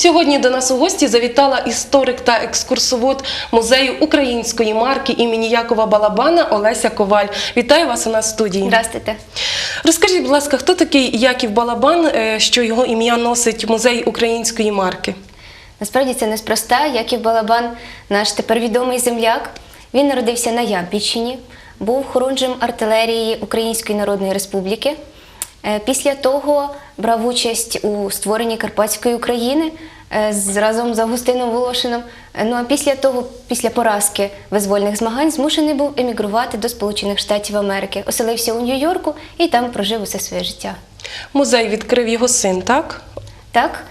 Сьогодні до нас у гості завітала історик та екскурсовод музею української марки імені Якова Балабана Олеся Коваль. Вітаю вас у нас в студії. Здравствуйте. Розкажіть, будь ласка, хто такий Яків Балабан, е, що його ім'я носить музей української марки? Насправді це неспроста. Яків Балабан, наш тепер відомий земляк. Він народився на Ямпільщині, був хорунжем артилерії Української Народної Республіки. Е, Після того брав участь у створенні Карпатської України е, разом з Августином Волошином. Е, Ну а після того, після поразки визвольних змагань, змушений був емігрувати до Сполучених Штатів Америки, оселився у Нью-Йорку і там прожив усе своє життя. Музей відкрив його син, так? Так,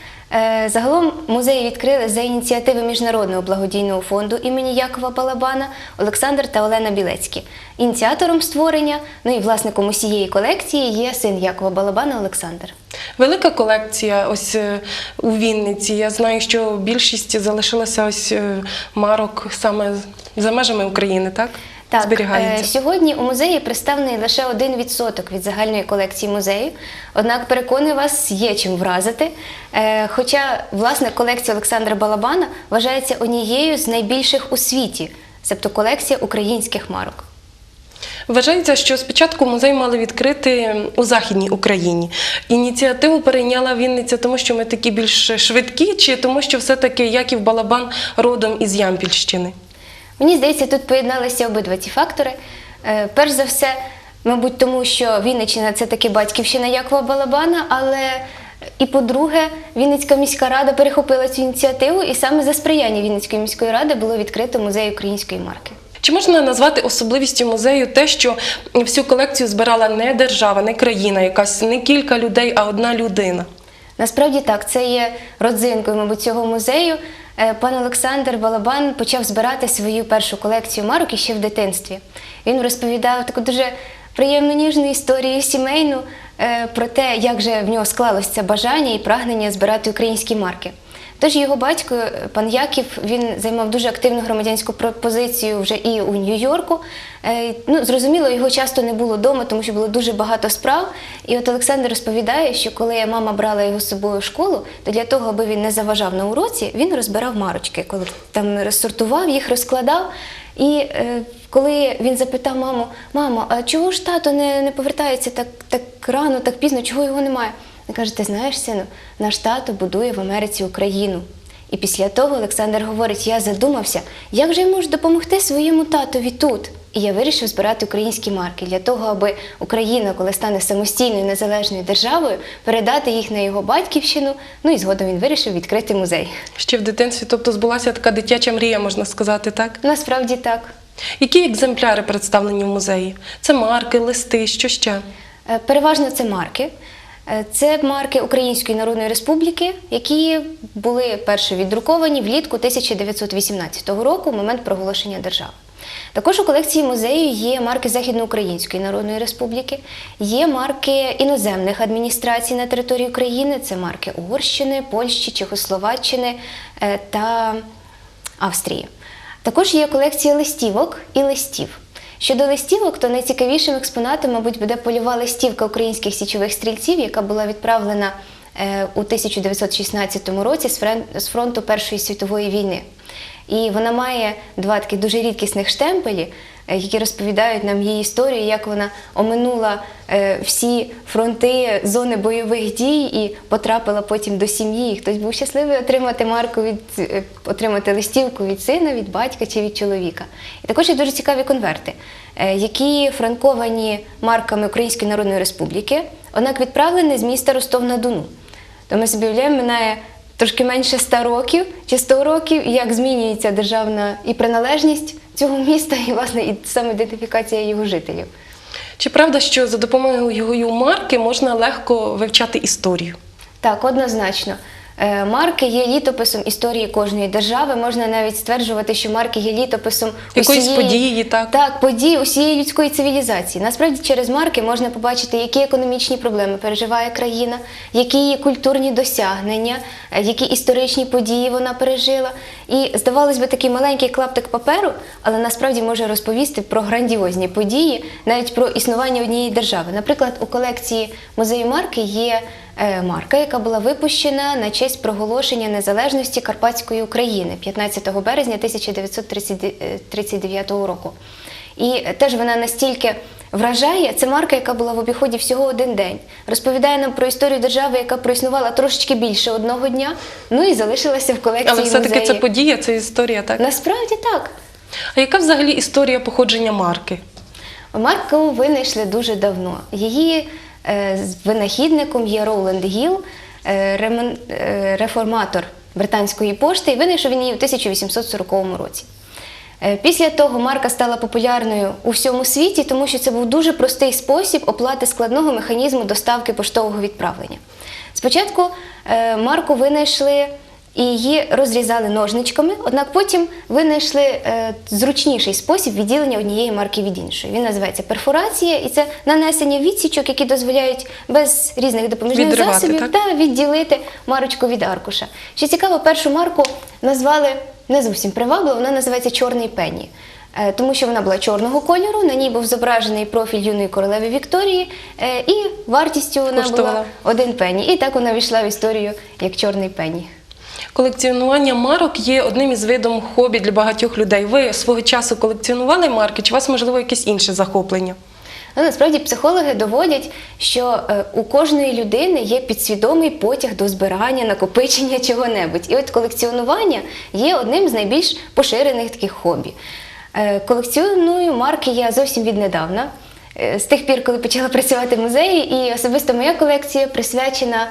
загалом музей відкрили за ініціативи Міжнародного благодійного фонду імені Якова Балабана Олександр та Олена Білецькі. Ініціатором створення, ну і власником усієї колекції є син Якова Балабана Олександр. Велика колекція ось е, у Вінниці. Я знаю, що більшість залишилася ось е, марок саме за межами України, так? Так, Зберігається. е, сьогодні у музеї представлений лише 1% від загальної колекції музею. Однак переконую вас, є чим вразити. Е, Хоча власне колекція Олександра Балабана вважається однією з найбільших у світі, себто колекція українських марок. Вважається, що спочатку музей мали відкрити у Західній Україні. Ініціативу перейняла Вінниця, тому що ми такі більш швидкі, чи тому, що все-таки Яків Балабан родом із Ямпільщини? Мені здається, тут поєдналися обидва ці фактори. Е, Перш за все, мабуть, тому що Вінниччина це таки батьківщина Якова Балабана, але і по-друге, Вінницька міська рада перехопила цю ініціативу, і саме за сприяння Вінницької міської ради було відкрито музей української марки. Чи можна назвати особливістю музею те, що всю колекцію збирала не держава, не країна, якась не кілька людей, а одна людина? Насправді так, це є родзинкою, мабуть, цього музею. Е, Пан Олександр Балабан почав збирати свою першу колекцію марок іще в дитинстві. Він розповідав таку дуже приємну ніжну історію сімейну е, про те, як же в нього склалося це бажання і прагнення збирати українські марки. Тож його батько, е, пан Яків, він займав дуже активну громадянську про- позицію вже і у Нью-Йорку. Е, Ну, зрозуміло, його часто не було вдома, тому що було дуже багато справ. І от Олександр розповідає, що коли мама брала його з собою в школу, то для того, аби він не заважав на уроці, він розбирав марочки, коли там розсортував, їх розкладав. І е, коли він запитав маму: мамо, а чого ж тато не, не повертається так, так рано, так пізно, чого його немає? Він каже: Ти знаєш, сину, наш тато будує в Америці Україну. І після того Олександр говорить: я задумався, як же я можу допомогти своєму татові тут. І я вирішив збирати українські марки для того, аби Україна, коли стане самостійною незалежною державою, передати їх на його батьківщину. Ну і згодом він вирішив відкрити музей. Ще в дитинстві, тобто збулася така дитяча мрія, можна сказати, так? Насправді так. Які екземпляри представлені в музеї? Це марки, листи, що ще? Е, Переважно це марки. Е, Це марки Української Народної Республіки, які були перші віддруковані влітку 1918 року, в момент проголошення держави. Також у колекції музею є марки Західноукраїнської Народної Республіки, є марки іноземних адміністрацій на території України, це марки Угорщини, Польщі, Чехословаччини е, та Австрії. Також є колекція листівок і листів. Щодо листівок, то найцікавішим експонатом, мабуть, буде польова листівка українських січових стрільців, яка була відправлена е, у 1916 році з фронту Першої світової війни. І вона має два такі дуже рідкісних штемпелі, які розповідають нам її історію, як вона оминула е, всі фронти зони бойових дій і потрапила потім до сім'ї. Хтось був щасливий отримати марку від е, отримати листівку від сина, від батька чи від чоловіка. І також є дуже цікаві конверти, е, які франковані марками Української Народної Республіки, однак відправлені з міста Ростов на Дону. То ми собі уявляємо, минає трошки менше 100 років чи 100 років, як змінюється державна і приналежність цього міста, і власне і самоідентифікація його жителів. Чи правда, що за допомогою його марки можна легко вивчати історію? Так, однозначно. Е, Марки є літописом історії кожної держави. Можна навіть стверджувати, що марки є літописом Якоїсь усієї, події, так? Так, події усієї людської цивілізації. Насправді через марки можна побачити, які економічні проблеми переживає країна, які її культурні досягнення, е, які історичні події вона пережила. І здавалось би, такий маленький клаптик паперу, але насправді може розповісти про грандіозні події, навіть про існування однієї держави. Наприклад, у колекції музею марки є марка, яка була випущена на честь проголошення незалежності Карпатської України 15 березня 1939 року. І теж вона настільки вражає, це марка, яка була в обіході всього один день. Розповідає нам про історію держави, яка проіснувала трошечки більше одного дня, ну і залишилася в колекції Але все-таки музею. це подія, це історія, так? Насправді так. А яка взагалі історія походження марки? Марку винайшли дуже давно. Її е, винахідником є Роуленд Гіл, е, е, реформатор британської пошти, і винайшов він її у 1840 році. Е, Після того марка стала популярною у всьому світі, тому що це був дуже простий спосіб оплати складного механізму доставки поштового відправлення. Спочатку е, марку винайшли і її розрізали ножничками, однак потім винайшли е, зручніший спосіб відділення однієї марки від іншої. Він називається перфорація, і це нанесення відсічок, які дозволяють без різних допоміжних Відривати, засобів так? та відділити марочку від аркуша. Що цікаво, першу марку назвали не зовсім привабливо, вона називається Чорний пенні. Е, Тому що вона була чорного кольору, на ній був зображений профіль юної королеви Вікторії, е, і вартістю вона Коштувала. була один пенні. І так вона війшла в історію як чорний пенні. Колекціонування марок є одним із видом хобі для багатьох людей. Ви свого часу колекціонували марки, чи у вас можливо якесь інше захоплення? Ну, насправді психологи доводять, що е, у кожної людини є підсвідомий потяг до збирання, накопичення чого-небудь. І от колекціонування є одним з найбільш поширених таких хобі. Е, колекціоную марки я зовсім віднедавна. Е, З тих пір, коли почала працювати в музеї, і особисто моя колекція присвячена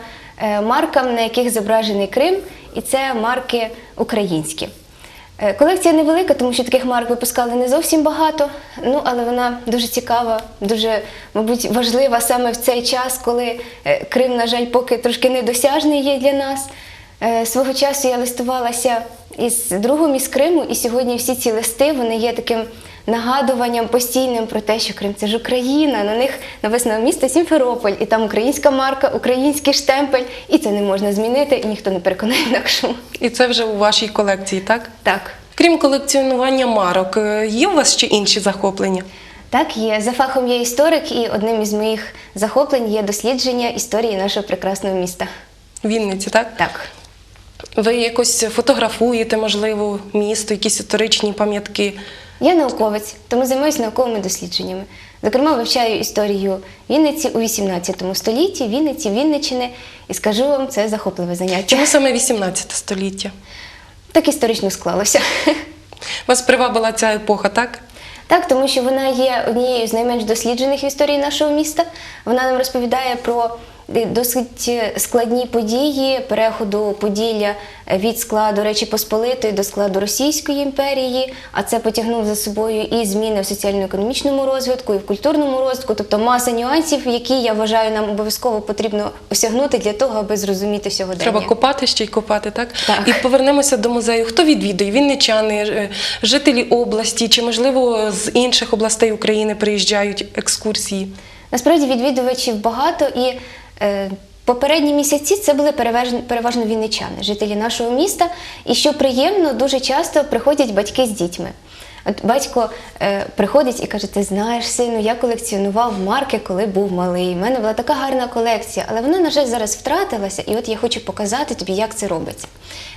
маркам, на яких зображений Крим, і це марки українські. Е, Колекція невелика, тому що таких марок випускали не зовсім багато. Ну але вона дуже цікава, дуже, мабуть, важлива саме в цей час, коли е, Крим, на жаль, поки трошки недосяжний є для нас. Е, Свого часу я листувалася із другом із Криму, і сьогодні всі ці листи вони є таким нагадуванням постійним про те, що Крим це ж Україна. На них написано місто Сімферополь, і там українська марка, український штемпель, і це не можна змінити, і ніхто не переконає інакшому. І це вже у вашій колекції, так? Так. Крім колекціонування марок, е, є у вас ще інші захоплення? Так, є. За фахом я історик, і одним із моїх захоплень є дослідження історії нашого прекрасного міста. Вінниці, так? Так. Ви якось фотографуєте, можливо, місто, якісь історичні пам'ятки. Я науковець, тому займаюся науковими дослідженнями. Зокрема, вивчаю історію Вінниці у 18 столітті, Вінниці, Вінничини, і скажу вам, це захопливе заняття. Чому саме 18 століття? Так історично склалося. Вас привабила ця епоха, так? Так, тому що вона є однією з найменш досліджених в історії нашого міста. Вона нам розповідає про досить складні події переходу Поділля від складу Речі Посполитої до складу Російської імперії. А це потягнув за собою і зміни в соціально-економічному розвитку, і в культурному розвитку, тобто маса нюансів, які я вважаю, нам обов'язково потрібно осягнути для того, аби зрозуміти сьогодення. Треба копати ще й копати, так? Так. І повернемося до музею. Хто відвідує? Вінничани, е, жителі області, чи можливо з інших областей України приїжджають екскурсії? Насправді відвідувачів багато і попередні місяці це були переважно, переважно вінничани, жителі нашого міста. І що приємно, дуже часто приходять батьки з дітьми. От батько е, приходить і каже: Ти знаєш, сину, я колекціонував марки, коли був малий. У мене була така гарна колекція, але вона, на жаль, зараз втратилася, і от я хочу показати тобі, як це робиться.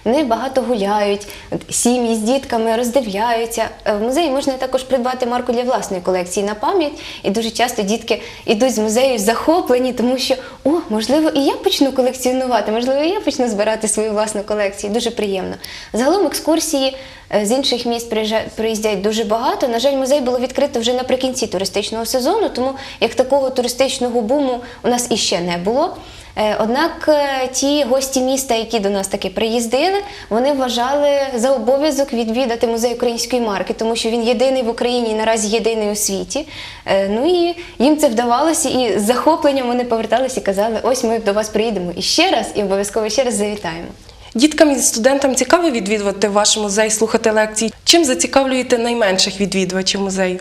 Вони багато гуляють, сім'ї з дітками роздивляються. Е, В музеї можна також придбати марку для власної колекції на пам'ять. І дуже часто дітки йдуть з музею захоплені, тому що о, можливо, і я почну колекціонувати, можливо, і я почну збирати свою власну колекцію. Дуже приємно. Загалом екскурсії е, з інших міст приїздять дуже багато. На жаль, музей було відкрито вже наприкінці туристичного сезону, тому як такого туристичного буму у нас іще не було. Е, Однак е, ті гості міста, які до нас таки приїздили, вони вважали за обов'язок відвідати музей української марки, тому що він єдиний в Україні і наразі єдиний у світі. Е, Ну і їм це вдавалося, і з захопленням вони поверталися і казали: ось ми до вас приїдемо іще раз, і обов'язково ще раз завітаємо. Діткам і студентам цікаво відвідувати ваш музей, слухати лекції. Чим зацікавлюєте найменших відвідувачів музею?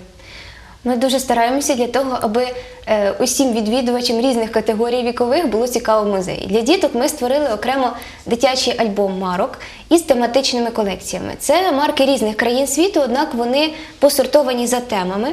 Ми дуже стараємося для того, аби е, усім відвідувачам різних категорій вікових було цікаво в музеї. Для діток ми створили окремо дитячий альбом марок із тематичними колекціями. Це марки різних країн світу, однак вони посортовані за темами.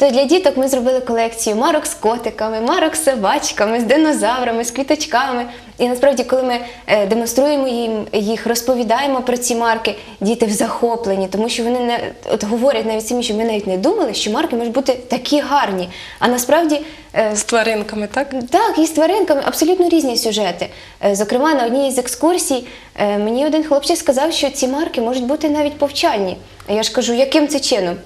То для діток ми зробили колекцію марок з котиками, марок з собачками, з динозаврами, з квіточками. І насправді, коли ми е, демонструємо їм їх, розповідаємо про ці марки, діти в захопленні, тому що вони не от говорять навіть самі, що ми навіть не думали, що марки можуть бути такі гарні. А насправді е, З тваринками, так? так, і з тваринками абсолютно різні сюжети. Е, Зокрема, на одній із екскурсій мені один хлопчик сказав, що ці марки можуть бути навіть повчальні. А я ж кажу, яким це чином?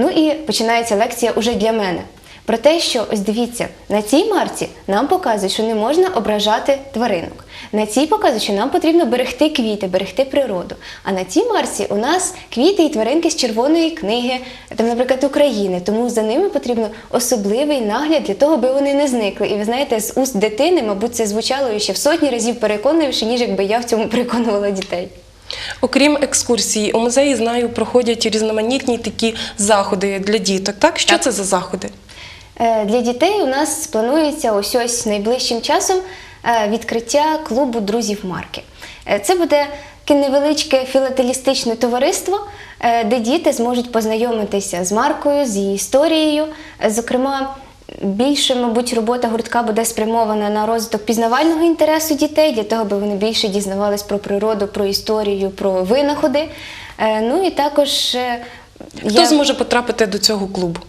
Ну і починається лекція уже для мене. Про те, що ось дивіться, на цій марці нам показують, що не можна ображати тваринок. На цій показують, що нам потрібно берегти квіти, берегти природу. А на цій марці у нас квіти і тваринки з червоної книги, там, наприклад, України. Тому за ними потрібно особливий нагляд для того, аби вони не зникли. І ви знаєте, з уст дитини, мабуть, це звучало ще в сотні разів переконливіше, ніж якби я в цьому переконувала дітей. Окрім екскурсії, у музеї знаю, проходять різноманітні такі заходи для діток. Так, що Так. це за заходи? Е, Для дітей у нас планується ось ось найближчим часом е, відкриття клубу друзів марки. Е, Це буде таке невеличке філателістичне товариство, де діти зможуть познайомитися з маркою, з її історією. Зокрема, більше, мабуть, робота гуртка буде спрямована на розвиток пізнавального інтересу дітей, для того, аби вони більше дізнавались про природу, про історію, про винаходи. Е, Ну і також е, Хто я- зможе потрапити до цього клубу?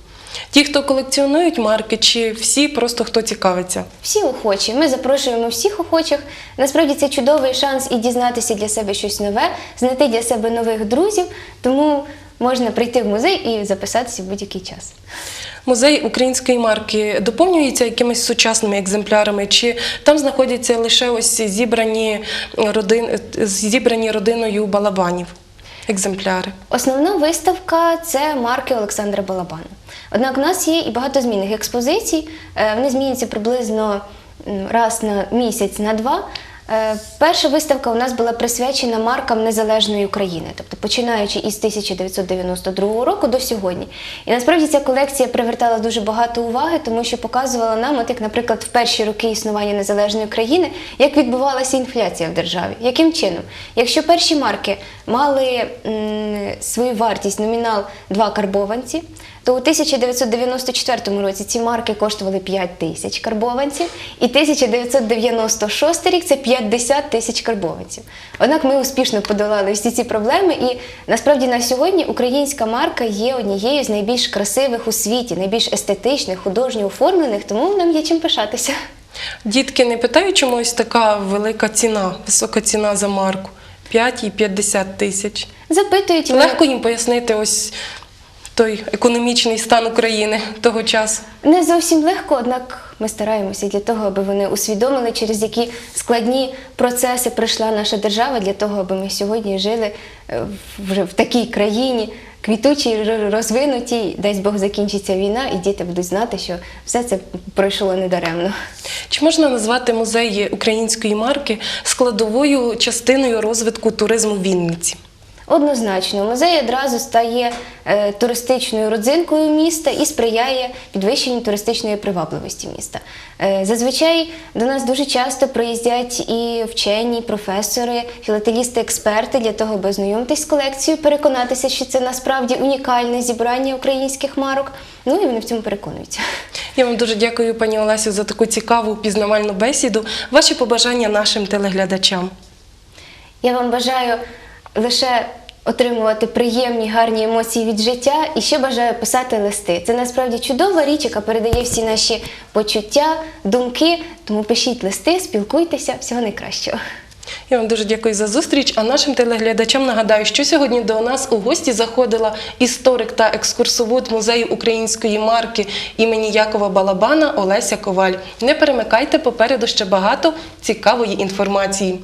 Ті, хто колекціонують марки, чи всі просто хто цікавиться? Всі охочі. Ми запрошуємо всіх охочих. Насправді це чудовий шанс і дізнатися для себе щось нове, знайти для себе нових друзів. Тому можна прийти в музей і записатися в будь-який час. Музей української марки доповнюється якимись сучасними екземплярами, чи там знаходяться лише ось зібрані, родин, зібрані родиною балабанів екземпляри? Основна виставка це марки Олександра Балабана. Однак у нас є і багато змінних експозицій. Е, Вони зміняться приблизно раз на місяць, на два. Е, Перша виставка у нас була присвячена маркам незалежної України, тобто починаючи із 1992 року до сьогодні. І насправді ця колекція привертала дуже багато уваги, тому що показувала нам, от як, наприклад, в перші роки існування незалежної країни, як відбувалася інфляція в державі. Яким чином? Якщо перші марки мали м, свою вартість номінал 2 карбованці, то у 1994 році ці марки коштували 5 тисяч карбованців, і 1996 рік це 50 тисяч карбованців. Однак ми успішно подолали всі ці проблеми, і насправді на сьогодні українська марка є однією з найбільш красивих у світі, найбільш естетичних, художньо оформлених, тому нам є чим пишатися. Дітки не питають, чому ось така велика ціна, висока ціна за марку 5 і 50 тисяч. Запитують Легко їм пояснити ось той економічний стан України того часу. Не зовсім легко, однак ми стараємося для того, аби вони усвідомили, через які складні процеси пройшла наша держава, для того, аби ми сьогодні жили е, вже в такій країні, квітучій, розвинутій, дасть Бог закінчиться війна, і діти будуть знати, що все це пройшло недаремно. Чи можна назвати музеї української марки складовою частиною розвитку туризму в Вінниці? Однозначно, музей одразу стає е, туристичною родзинкою міста і сприяє підвищенню туристичної привабливості міста. Е, зазвичай до нас дуже часто приїздять і вчені, професори, філателісти, експерти для того, аби ознайомитись з колекцією, переконатися, що це насправді унікальне зібрання українських марок. Ну і вони в цьому переконуються. Я вам дуже дякую, пані Олесю, за таку цікаву пізнавальну бесіду. Ваші побажання нашим телеглядачам. Я вам бажаю лише отримувати приємні, гарні емоції від життя і ще бажаю писати листи. Це насправді чудова річ, яка передає всі наші почуття, думки. Тому пишіть листи, спілкуйтеся, всього найкращого. Я вам дуже дякую за зустріч. А нашим телеглядачам нагадаю, що сьогодні до нас у гості заходила історик та екскурсовод музею української марки імені Якова Балабана Олеся Коваль. Не перемикайте попереду ще багато цікавої інформації.